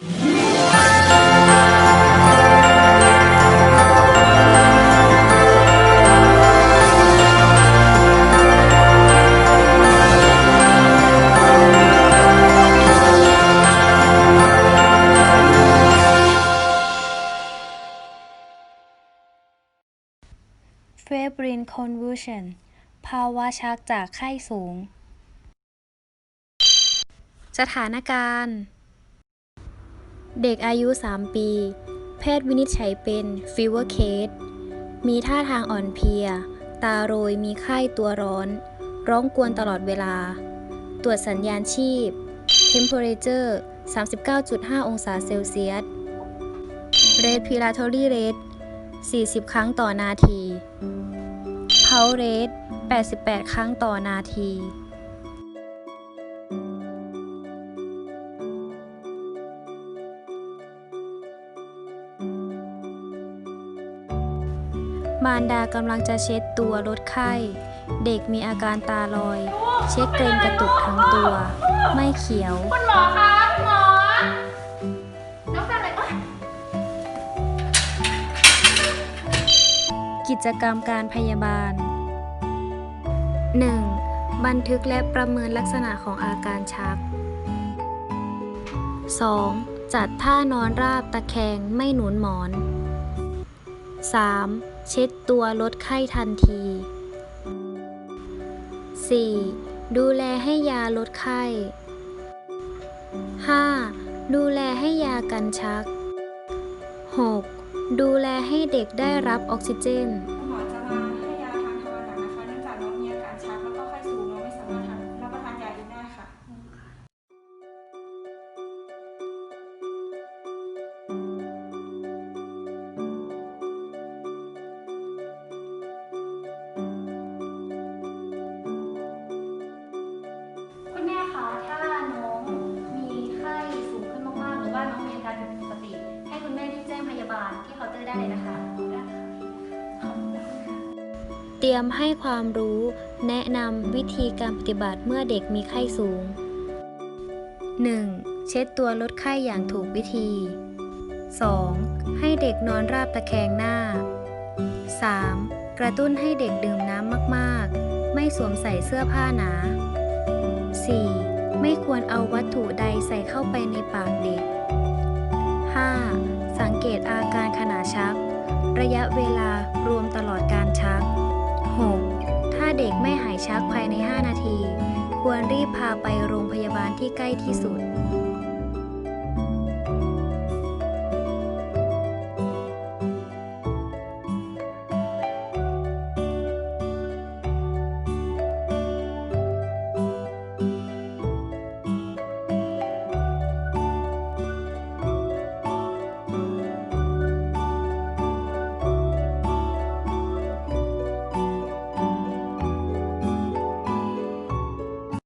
เฟบรินคอนวูชันภาวะชักจากไข้สูง สถานการณ์ เด็กอายุ 3 ปี แพทย์วินิจฉัยเป็นฟีเวอร์เคส มีท่าทางอ่อนเพลีย ตาโรย มีไข้ตัวร้อน ร้องกวนตลอดเวลา ตรวจสัญญาณชีพ Temperature 39.5 องศาเซลเซียส Respiratory rate 40 ครั้งต่อนาที Pulse rate 88 ครั้งต่อนาที มารดากำลังจะเช็ดตัวลดไข้ เด็กมีอาการตาลอย เช็ดเกรงกระตุกทั้งตัว ไม่เขียว คุณหมอคะคุณหมอ น้องฟังหน่อยโอ๊ยกิจกรรมการพยาบาล 1. บันทึกและประเมินลักษณะของอาการชัก 2. จัดท่านอนราบตะแคงไม่หนุนหมอน 3. เช็ดตัวลดไข้ทันที 4. ดูแลให้ยาลดไข้ 5. ดูแลให้ยากันชัก 6. ดูแลให้เด็กได้รับออกซิเจนาลที่เคาน์เตอร์ได้เลยนะคะขอบคุณค่ะเตรียมให้ความรู้ แนะนำวิธีการปฏิบัติเมื่อเด็กมีไข้สูง 1. เช็ดตัวลดไข้อย่างถูกวิธี 2. ให้เด็กนอนราบตะแคงหน้า 3. กระตุ้นให้เด็กดื่มน้ำมากๆ ไม่สวมใส่เสื้อผ้าหนา 4. ไม่ควรเอาวัตถุใดใส่เข้าไปในปากเด็ก 5. สังเกตอาการขณะชัก ระยะเวลารวมตลอดการชัก 6. ถ้าเด็กไม่หายชักภายใน 5 นาที ควรรีบพาไปโรงพยาบาลที่ใกล้ที่สุด